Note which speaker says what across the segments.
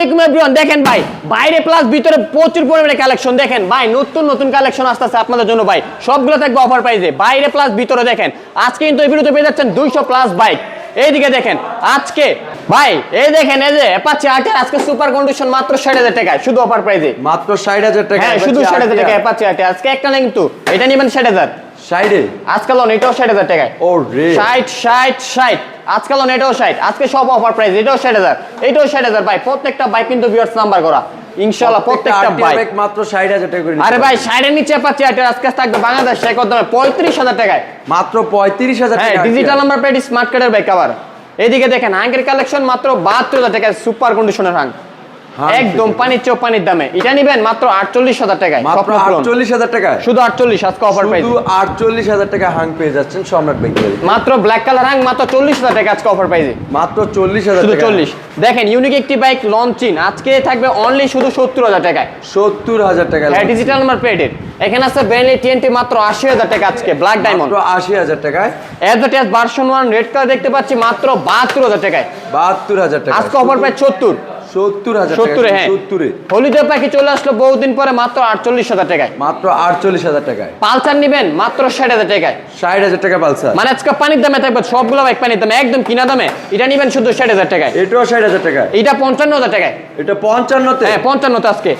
Speaker 1: দেখেন ভাই বাইরে প্লাস ভিতরে প্রচুর পরিমাণে কালেকশন দেখেন ভাই নতুন নতুন কালেকশন আসতেছে আপনাদের জন্য ভাই। সবগুলো থাকবে অফার প্রাইসে বাইরে প্লাস ভিতরে দেখেন আজকে কিন্তু এই ভিডিওতে পেয়ে যাচ্ছেন দুইশো প্লাস বাইক এইদিকে দেখেন আজকে ভাই এই দেখেন এই যে অ্যাপাচি আটের আজকে সুপার কন্ডিশন মাত্র ষাট হাজার টাকায় শুধু অফার প্রাইসে
Speaker 2: মাত্র ষাট হাজার টাকা
Speaker 1: হ্যাঁ শুধু ষাট হাজার টাকা অ্যাপাচি আটে আজকে একটা না কিন্তু এটা নেবেন ষাট হাজার।
Speaker 2: ষাটে
Speaker 1: আজকাল অন এটাও ষাট হাজার টাকায়।
Speaker 2: ও রে
Speaker 1: ষাট ষাট ষাট। আজকাল অন এটাও ষাট। আজকে সব অফার প্রাইস এটাও ষাট হাজার। এটাও ষাট হাজার। ভাই প্রত্যেকটা বাইক কিন্তু ভিউয়ার্স নাম্বার করা। প্রত্যেকটা বাইক
Speaker 2: মাত্র ষাট হাজার টাকা করে
Speaker 1: আরে। ভাই ষাটের নিচে পাচ্ছি আটের আজকে থাকবে বাংলাদেশ শেখর দামে পঁয়ত্রিশ হাজার টাকায়।
Speaker 2: মাত্র পঁয়ত্রিশ হাজার
Speaker 1: হ্যাঁ
Speaker 2: টাকা
Speaker 1: ডিজিটাল নাম্বার প্লেট স্মার্ট কার্ডের বাইক আবার এদিকে দেখেন হাঙ্গের কালেকশন মাত্র বাহাত্তর হাজার টাকায় সুপার কন্ডিশনের হাঙ্গ
Speaker 2: হাং
Speaker 1: একদম। পানির চোখ পানির দামে। এটা নিবেন মাত্র আটচল্লিশ হাজার টাকায়।
Speaker 2: মাত্র আটচল্লিশ হাজার টাকায়।
Speaker 1: শুধু আটচল্লিশ আজকে অফার প্রাইস
Speaker 2: শুধু আটচল্লিশ হাজার টাকা হাং পেয়ে যাচ্ছেন সম্রাট বাইক
Speaker 1: মাত্র ব্ল্যাক কালার হাং মাত্র চল্লিশ হাজার টাকা আজকে অফার প্রাইসে
Speaker 2: মাত্র চল্লিশ হাজার
Speaker 1: শুধু চল্লিশ। দেখেন ইউনিক একটি বাইক লঞ্চিন আজকে থাকবে অনলি শুধু সত্তর হাজার টাকায়।
Speaker 2: সত্তর হাজার টাকা
Speaker 1: ডিজিটাল নাম্বার প্লেটের এখানে আছে ব্র্যান্ডলি টিএনটি মাত্র আশি হাজার টাকা আজকে ব্ল্যাক ডায়মন্ড
Speaker 2: মাত্র আশি হাজার টাকায়।
Speaker 1: Advertise version one red colour দেখতে পাচ্ছি মাত্র বাহাত্তর হাজার টাকায়।
Speaker 2: বাহাত্তর হাজার টাকা
Speaker 1: আজকে অফার প্রাইস সত্তর।
Speaker 2: সত্তর হাজার
Speaker 1: সত্তরে হ্যাঁ।
Speaker 2: সত্তরে।
Speaker 1: হলিডে পাখি চলে আসলো বহুদিন পরে মাত্র আটচল্লিশ হাজার টাকায়।
Speaker 2: মাত্র আটচল্লিশ হাজার টাকায়।
Speaker 1: পালসার নিবেন মাত্র ষাট হাজার টাকায়।
Speaker 2: ষাট হাজার টাকা পালসার।
Speaker 1: মানে আজকে পানির দামে থাকবে সবগুলো বাইক পানির দামে একদম কিনা দামে। এটা নিবেন শুধু ষাট হাজার টাকায়।
Speaker 2: এটাও ষাট হাজার টাকা
Speaker 1: এটা পঞ্চান্ন হাজার টাকায়।
Speaker 2: এটা পঞ্চান্নতে?
Speaker 1: হ্যাঁ পঞ্চান্নতে আজকে।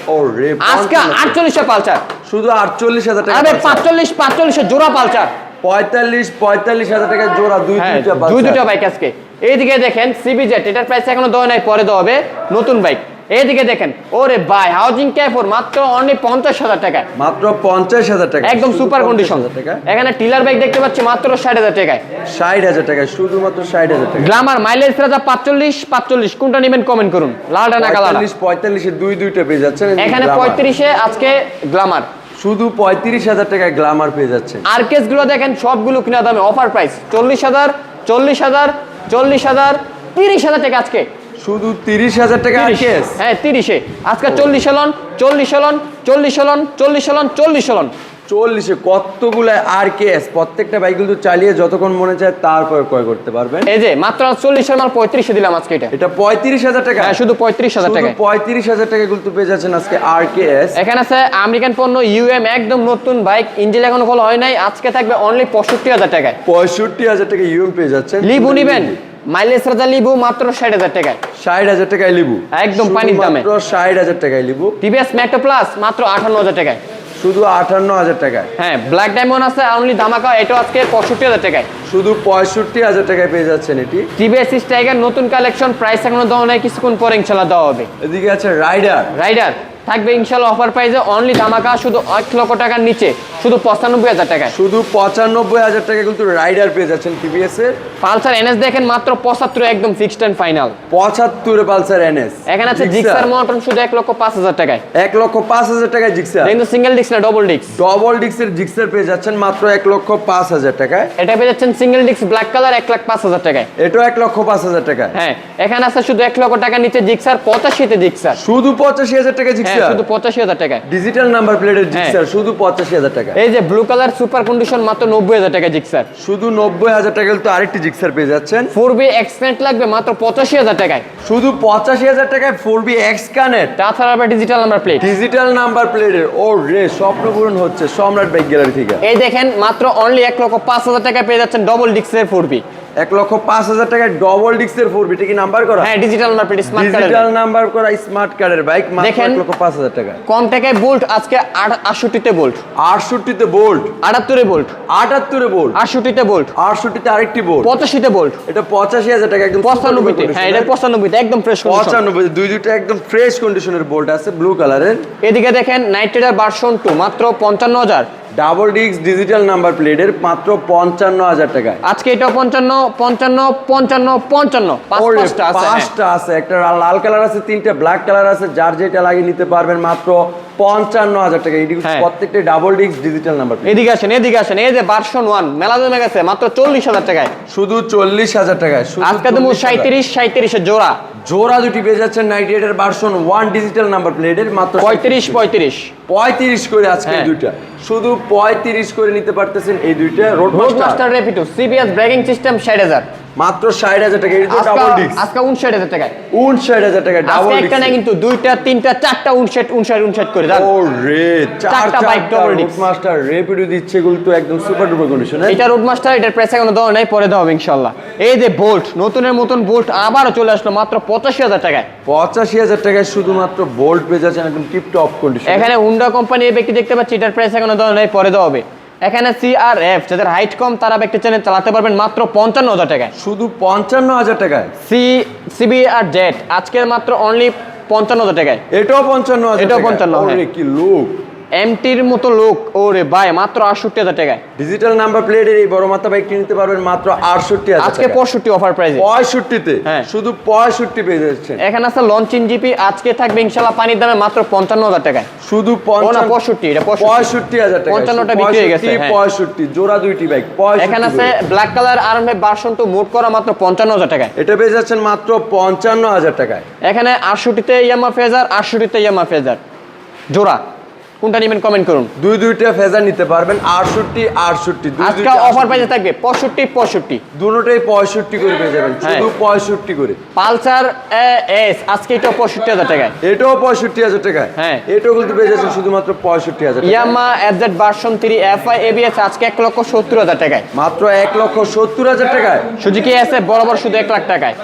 Speaker 1: আজকে
Speaker 2: 55
Speaker 1: আটচল্লিশে পালসার।
Speaker 2: শুধু আটচল্লিশ হাজার টাকা
Speaker 1: আরে পাঁচচল্লিশ পাঁচচল্লিশে জোড়া পালসার।
Speaker 2: পঁয়তাল্লিশ পঁয়তাল্লিশ হাজার টাকা জোড়া দুই
Speaker 1: হ্যাঁ দুই। দুটো বাইক আজকে। এইদিকে দেখেন সিবি জেট এটার প্রাইস এখনও দেওয়া নাই পরে দেওয়া হবে নতুন বাইক এইদিকে দেখেন ওরে ভাই হাউজিং ক্যাফোর মাত্র অনলি পঞ্চাশ হাজার টাকায়
Speaker 2: মাত্র পঞ্চাশ হাজার টাকা।
Speaker 1: একদম সুপার কন্ডিশন
Speaker 2: টাকা।
Speaker 1: এখানে টিলার বাইক দেখতে পাচ্ছি মাত্র ষাট হাজার টাকায়।
Speaker 2: ষাট হাজার টাকা শুধুমাত্র ষাট হাজার টাকা
Speaker 1: গ্লামার মাইলেজ রাজা পাঁচচল্লিশ পাঁচচল্লিশ। কোনটা নেবেন কমেন্ট করুন। লালটা না কালার
Speaker 2: পঁয়তাল্লিশ দুই দুইটা পেয়ে যাচ্ছেন।
Speaker 1: এখানে পঁয়ত্রিশে আজকে গ্লামার
Speaker 2: শুধু পঁয়ত্রিশ হাজার টাকায় গ্লামার পেয়ে
Speaker 1: যাচ্ছে। আরকেসগুলো দেখেন সবগুলো কিনা দামে অফার প্রাইস চল্লিশ হাজার চল্লিশ হাজার চল্লিশ হাজার তিরিশ হাজার টাকা আজকে।
Speaker 2: শুধু তিরিশ হাজার টাকা আর
Speaker 1: 30
Speaker 2: কেস?
Speaker 1: হ্যাঁ তিরিশে। আজকে চল্লিশ হলন চল্লিশ হলন চল্লিশ হলন চল্লিশ হলন চল্লিশ হলন
Speaker 2: চল্লিশে কতগুলো আর কেস প্রত্যেকটা বাইক কিন্তু চালিয়ে যতক্ষণ মনে চায় তারপর ক্রয় করতে পারবেন।
Speaker 1: এই যে মাত্র চল্লিশের মাল পঁয়ত্রিশে দিলাম আজকে এটা।
Speaker 2: এটা পঁয়ত্রিশ হাজার টাকা?
Speaker 1: হ্যাঁ শুধু পঁয়ত্রিশ হাজার টাকা
Speaker 2: পঁয়ত্রিশ হাজার টাকা কিন্তু পেয়ে যাচ্ছেন আজকে আর কেস
Speaker 1: এখানে আছে আমেরিকান পণ্য ইউএম একদম নতুন বাইক ইঞ্জিন এখনও খোলা হয় নাই। আজকে থাকবে অনলি পঁয়ষট্টি হাজার টাকায়।
Speaker 2: পঁয়ষট্টি হাজার টাকা ইউএম পেয়ে যাচ্ছেন।
Speaker 1: লিবু নিবেন? মাইলেজ রাজা লিবু মাত্র ষাট হাজার টাকায়।
Speaker 2: ষাট হাজার টাকায় লিবু।
Speaker 1: একদম পানির দামে।
Speaker 2: মাত্র ষাট হাজার টাকায় লিবু।
Speaker 1: টিভিএস ম্যাক্টো প্লাস মাত্র আঠান্ন হাজার টাকায়।
Speaker 2: শুধু আটান্ন হাজার টাকায়।
Speaker 1: হ্যাঁ ব্ল্যাক ডায়মন্ড আছে অনলি ধামাকা এটা আজকে পঁয়ষট্টি হাজার টাকায়।
Speaker 2: শুধু পঁয়ষট্টি হাজার টাকায় পেয়ে যাচ্ছেন এটি।
Speaker 1: টিভিএস স্টাইগার নতুন কালেকশন প্রাইস এখনও দেওয়া নাই কিছুক্ষণ পরে ইনশাল্লাহ দেওয়া হবে।
Speaker 2: এদিকে আছে রাইডার
Speaker 1: রাইডার থাকবে ইনশাল্লাহ অফার প্রাইসে অনলি ধামাকা শুধু এক লক্ষ টাকার নিচে শুধু পঁচানব্বই হাজার টাকায়।
Speaker 2: শুধু পঁচানব্বই হাজার টাকা কিন্তু রাইডার পেয়ে যাচ্ছেন টিভিএস এর।
Speaker 1: পালসার এনএস দেখেন মাত্র পঁচাত্তর একদম ফিক্সড অ্যান্ড ফাইনাল
Speaker 2: পঁচাত্তরে পালসার এনএস
Speaker 1: এখানে আছে জিক্সার মোটর শুধু এক লক্ষ পাঁচ হাজার টাকায়।
Speaker 2: এক লক্ষ পাঁচ হাজার টাকায় জিক্সার
Speaker 1: কিন্তু সিঙ্গেল ডিস্ক না ডবল ডিস্ক
Speaker 2: ডবল ডিক্সের জিক্সার পেয়ে যাচ্ছেন মাত্র এক লক্ষ পাঁচ হাজার টাকায়।
Speaker 1: এটা পেয়ে যাচ্ছেন সিঙ্গেল ডিস্ক ব্ল্যাক কালার এক লাখ পাঁচ হাজার টাকায়।
Speaker 2: এটাও এক লক্ষ পাঁচ হাজার টাকা
Speaker 1: হ্যাঁ এখানে আছে শুধু এক লক্ষ টাকার নিচে জিক্সার পঁচাশিতে জিক্সার
Speaker 2: শুধু পঁচাশি হাজার টাকা
Speaker 1: হ্যাঁ
Speaker 2: জিক্সার
Speaker 1: শুধু পঁচাশি হাজার টাকায়
Speaker 2: ডিজিটাল নাম্বার প্লেটের জিক্সার শুধু পঁচাশি হাজার টাকা।
Speaker 1: এই যে ব্লু কালার সুপার কন্ডিশন মাত্র নব্বই হাজার টাকা জিক্সার
Speaker 2: শুধু নব্বই হাজার টাকা তো আরেকটি জিক্সার পেয়ে যাচ্ছেন।
Speaker 1: ফোর বি এক্সপেন্ট লাগবে মাত্র পঁচাশি হাজার টাকায়।
Speaker 2: শুধু পঁচাশি হাজার টাকায় ফোর বি এক্স কানেক্ট
Speaker 1: তাছাড়া আবার digital number plate
Speaker 2: digital number প্লেটের ও রে স্বপ্ন পূরণ হচ্ছে সম্রাট বাইক গ্যালারি থেকে।
Speaker 1: এই দেখেন মাত্র অনলি এক লক্ষ পাঁচ হাজার টাকায় পেয়ে যাচ্ছেন ডবল ফোর বি
Speaker 2: এক লক্ষ পাঁচ হাজার টাকায় ডবল ডিক্সের ফোর বিটা কি নাম্বার করা?
Speaker 1: হ্যাঁ digital number smart
Speaker 2: digital number করা স্মার্ট কার্ডের বাইক
Speaker 1: দেখেন।
Speaker 2: এক লক্ষ পাঁচ হাজার টাকা
Speaker 1: কম টাকায় বোল্ট আজকে আটষট্টিতে বোল্ট
Speaker 2: আটষট্টিতে বোল্ট
Speaker 1: আটাত্তরে বোল্ট
Speaker 2: আটাত্তরে বোল্ট
Speaker 1: আটষট্টিতে বোল্ট
Speaker 2: আটষট্টিতে আরেকটি বোল্ট
Speaker 1: পঁচাশিতে বোল্ট
Speaker 2: এটা পঁচাশি হাজার টাকা একদম
Speaker 1: পঁচানব্বইতে। হ্যাঁ এটা পঁচানব্বইতে একদম ফ্রেশ
Speaker 2: পঁচানব্বই দুই দুইটা একদম ফ্রেশ কন্ডিশনের বোল্ট আছে ব্লু কালারের
Speaker 1: এদিকে দেখেন নাইট রাইডার ভার্সন টু মাত্র পঞ্চান্ন হাজার।
Speaker 2: ডাবল ডিস্ক ডিজিটাল নাম্বার প্লেটের মাত্র পঞ্চান্ন হাজার টাকায়।
Speaker 1: আজকে এটা পঞ্চান্ন পঞ্চান্ন পঞ্চান্ন পঞ্চান্ন। পাঁচটা আছে হ্যাঁ।
Speaker 2: পাঁচটা আছে একটা লাল কালার আছে তিনটা ব্ল্যাক কালার আছে যার যেটা লাগিয়ে নিতে পারবেন মাত্র পঞ্চান্ন হাজার টাকা। এটি
Speaker 1: হ্যাঁ।
Speaker 2: প্রত্যেকটা ডাবল ডিস্ক ডিজিটাল নাম্বার
Speaker 1: এদিকে আসেন এদিকে আসেন এই যে ভার্সন ওয়ান মেলা জমে গেছে মাত্র চল্লিশ হাজার টাকায়।
Speaker 2: শুধু চল্লিশ হাজার টাকায়
Speaker 1: আজকে তো
Speaker 2: 40,000
Speaker 1: সাঁত্রিশ সাঁত্রিশের জোড়া।
Speaker 2: জোড়া দুটি পেয়ে যাচ্ছেন নাইনটি এইটের ভার্সন ওয়ান ডিজিটাল নাম্বার প্লেটের মাত্র
Speaker 1: পঁয়ত্রিশ পঁয়ত্রিশ।
Speaker 2: পঁয়ত্রিশ করে আজকে
Speaker 1: হ্যাঁ।
Speaker 2: দুইটা। শুধু পঁয়ত্রিশ করে নিতে পারতেছেন এই দুইটা road
Speaker 1: road master Rapido CBS braking system ষাট হাজার
Speaker 2: মাত্র ষাট হাজার টাকা। এটা ডাবল ডিস্ক
Speaker 1: আজকে
Speaker 2: টাকা ডাবল
Speaker 1: আজকে একটা না কিন্তু দুইটা তিনটা চারটা উনষাট উনষাট উনষাট করে দেন
Speaker 2: ও রে
Speaker 1: চারটা double disc।
Speaker 2: Road master Rapido দিচ্ছে এগুলো তো একদম সুপার ডুপার কন্ডিশনে
Speaker 1: এটা রোড মাস্টার এটার প্রেস এখনও দেওয়া নাই পরে দেওয়া হবে ইনশাল্লাহ এই যে বোল্ট নতুনের মতন বোল্ট আবারও চলে আসলো মাত্র পঁচাশি হাজার টাকায়।
Speaker 2: পঁচাশি হাজার টাকায় শুধুমাত্র বোল্ট পেয়ে যাচ্ছেন একদম টিপ টপ কন্ডিশন
Speaker 1: এখানে হুন্ডা কোম্পানি এই ব্যক্তি দেখতে পাচ্ছি এটার প্রাইস এখনও দেওয়া নাই পরে দেওয়া হবে। এখানে সিআরএফ যাদের হাইট কম তারা ব্যক্তি চ্যানেল চালাতে পারবেন মাত্র পঞ্চান্ন হাজার টাকায়
Speaker 2: শুধু পঞ্চান্ন হাজার টাকায়
Speaker 1: সি সিবি আর জেট আজকের মাত্র অনলি পঞ্চান্ন হাজার টাকায়
Speaker 2: এটাও পঞ্চান্ন
Speaker 1: এটাও
Speaker 2: টাকায়।
Speaker 1: 55,
Speaker 2: ওরে
Speaker 1: হ্যাঁ।
Speaker 2: কি লুক
Speaker 1: এমটির মতো লোক ওরে ভাই মাত্র আটষট্টি হাজার টাকায়।
Speaker 2: ডিজিটাল নাম্বার প্লেটের এই বড় মাথা বাইকটি নিতে পারবেন মাত্র আটষট্টি
Speaker 1: আজকে পঁয়ষট্টি অফার প্রাইসে
Speaker 2: পঁয়ষট্টিতে?
Speaker 1: হ্যাঁ।
Speaker 2: শুধু পঁয়ষট্টি পেয়ে যাচ্ছেন।
Speaker 1: এখানে আছে লঞ্চিন জিপি আজকে থাকবে ইনশাল্লাহ পানির দামে মাত্র পঞ্চান্ন হাজার টাকায়।
Speaker 2: শুধু
Speaker 1: পঁয়ষট্টি এটা পঁয়ষট্টি।
Speaker 2: হাজার টাকা
Speaker 1: পঞ্চান্নটা বিক্রি হয়ে গেছে।
Speaker 2: পঁয়ষট্টি জোড়া দুইটি বাইক
Speaker 1: এখানে আছে ব্ল্যাক কালার আর্মে ভার্সন টু মোট করা মাত্র পঞ্চান্ন হাজার টাকায়।
Speaker 2: এটা পেয়ে যাচ্ছেন মাত্র পঞ্চান্ন হাজার টাকায়।
Speaker 1: এখানে আটষট্টিতে ইয়ামা ফেজার আটষট্টিতে ইয়ামা ফেজার। জোড়া। কোনটা নেবেন কমেন্ট করুন।
Speaker 2: দুই দুইটা ফেজার নিতে পারবেন আটষট্টি আটষট্টি
Speaker 1: আজকে অফার
Speaker 2: 68
Speaker 1: প্রাইসে থাকবে পঁয়ষট্টি পঁয়ষট্টি।
Speaker 2: দুটোটাই পঁয়ষট্টি করে পেয়ে যাবেন
Speaker 1: হ্যাঁ।
Speaker 2: শুধু পঁয়ষট্টি করে।
Speaker 1: পালসার এস আজকে এটা পঁয়ষট্টি হাজার টাকায়।
Speaker 2: এটাও পঁয়ষট্টি হাজার টাকায়।
Speaker 1: হ্যাঁ।
Speaker 2: এটাও কিন্তু পেয়ে যাচ্ছেন শুধুমাত্র পঁয়ষট্টি হাজার টাকা
Speaker 1: Yamaha FZ version three F I ABS আজকে এক লক্ষ সত্তর হাজার টাকায়।
Speaker 2: মাত্র এক লক্ষ সত্তর হাজার টাকায়।
Speaker 1: সুজুকি এস এফ বরাবর শুধু এক লাখ টাকায়।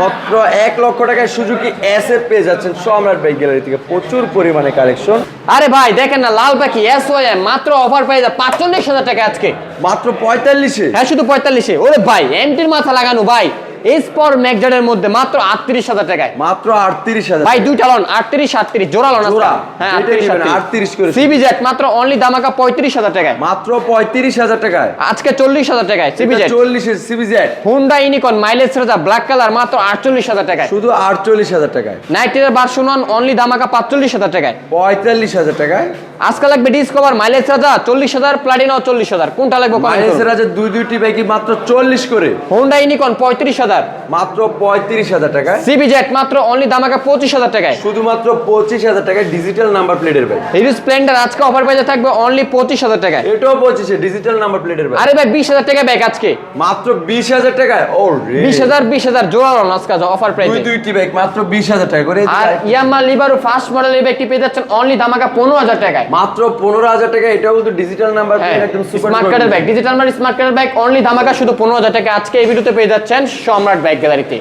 Speaker 2: মাত্র এক লক্ষ টাকায় সুজুকি এস এফ পেয়ে যাচ্ছেন সম্রাট বাইক গ্যালারি থেকে প্রচুর পরিমাণে কালেকশন।
Speaker 1: আরে ভাই দেখেন না লাল পাখি এস ওয়াই মাত্র অফার পেয়ে যায় পাঁচচল্লিশ হাজার টাকা আজকে।
Speaker 2: মাত্র পঁয়তাল্লিশে?
Speaker 1: হ্যাঁ শুধু পঁয়তাল্লিশে। ওরে ভাই এমটির মাথা লাগানো ভাই। এসপর ম্যাকজারের মধ্যে মাত্র আটত্রিশ হাজার টাকায়।
Speaker 2: মাত্র আটত্রিশ হাজার
Speaker 1: ভাই দুইটা লন আটত্রিশ আটত্রিশ জোড়া লন
Speaker 2: জোড়া।
Speaker 1: হ্যাঁ
Speaker 2: 38 করে।
Speaker 1: সিবি জেট মাত্র অনলি দামাকা পঁয়ত্রিশ হাজার টাকায়।
Speaker 2: মাত্র পঁয়ত্রিশ হাজার টাকায়।
Speaker 1: আজকে চল্লিশ হাজার টাকায় সিবি জেট
Speaker 2: চল্লিশের সিবিজেড
Speaker 1: হুন্ডা ইউনিকন মাইলেজ রেজা ব্ল্যাক কালার মাত্র আটচল্লিশ হাজার টাকায়।
Speaker 2: শুধু আটচল্লিশ হাজার টাকায়।
Speaker 1: নাইটের ভার্সন অনলি দামাকা পাঁচচল্লিশ হাজার টাকায়।
Speaker 2: পঁয়তাল্লিশ হাজার টাকায়।
Speaker 1: আজকে লাগবে ডিসকভার মাইলেজ রাজা চল্লিশ হাজার প্লাটিনা চল্লিশ হাজার। কোনটা লাগবে
Speaker 2: মাইলেজের আছে দুই দুইটি বাইকই মাত্র চল্লিশ করে।
Speaker 1: হুন্ডা ইউনিকন পঁয়ত্রিশ হাজার
Speaker 2: মাত্র পঁয়ত্রিশ হাজার টাকায়।
Speaker 1: সিবি জেট মাত্র অনলি দামাকা পঁচিশ হাজার টাকায়।
Speaker 2: শুধুমাত্র পঁচিশ হাজার টাকায় ডিজিটাল নাম্বার প্লেটের বাইক
Speaker 1: হিরো স্প্লেন্ডার আজকে অফার প্রাইসে থাকবে অনলি পঁচিশ হাজার টাকায়।
Speaker 2: এটাও পঁচিশে ডিজিটাল নাম্বার প্লেটের বাইক
Speaker 1: আরে ভাই বিশ হাজার টাকা ব্যাগ আজকে।
Speaker 2: মাত্র বিশ হাজার টাকায়? ও
Speaker 1: বিশ হাজার বিশ হাজার জোড়া লন আজকে অফার
Speaker 2: দুই দুইটি বাইক মাত্র বিশ হাজার টাকা করে।
Speaker 1: আর ইয়ামা লিবারো ফার্স্ট মডেলের ব্যাগটি পেয়ে যাচ্ছেন অনলি দামাকা পনেরো হাজার টাকায়।
Speaker 2: মাত্র পনেরো হাজার টাকা এটাও কিন্তু ডিজিটাল নাম্বার
Speaker 1: হ্যাঁ
Speaker 2: প্লেট একদম সুপার
Speaker 1: স্মার্ট কার্ডের ব্যাগ ডিজিটাল মার স্মার্ট কার্ডের ব্যাগ অনলি ধামাকা শুধু পনেরো হাজার টাকা আজকে এই ভিডিওতে পেয়ে যাচ্ছেন। সম্রাট ব্যাগ গ্যালারিতে।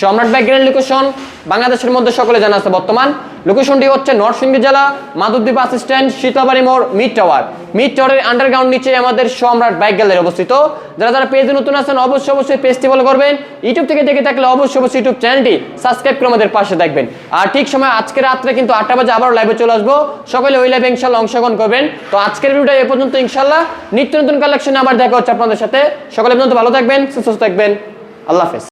Speaker 1: সম্রাট ব্যাগ গ্যালারি লোকেশন বাংলাদেশের মধ্যে সকলে জানা আছে বর্তমান। লোকেশনটি হচ্ছে নরসিংদী জেলা মাধবদ্বীপ বাস স্ট্যান্ড শীতলাবাড়ি মোড়, মিড টাওয়ার। মিড টাওয়ারের আন্ডারগ্রাউন্ড নিচে আমাদের সম্রাট বাইক গ্যালারি অবস্থিত। যারা যারা পেজে নতুন আছেন, অবশ্যই অবশ্যই পেজটি ফলো করবেন। ইউটিউব থেকে দেখে থাকলে অবশ্যই অবশ্যই ইউটিউব চ্যানেলটি সাবস্ক্রাইব করে আমাদের পাশে দেখবেন আর ঠিক সময় আজকে রাত্রে কিন্তু আটটা বাজে আবার লাইভে চলে আসব। সকলে ওই লাইভে ইনশাল্লাহ অংশগ্রহণ করবেন। তো আজকের ভিডিওটা এ পর্যন্ত ইনশাল্লাহ। নিত্য নতুন কালেকশনে আবার দেখা হচ্ছে আপনাদের সাথে। সকলে পর্যন্ত ভালো থাকবেন, সুস্থ থাকবেন। আল্লাহ হাফেজ।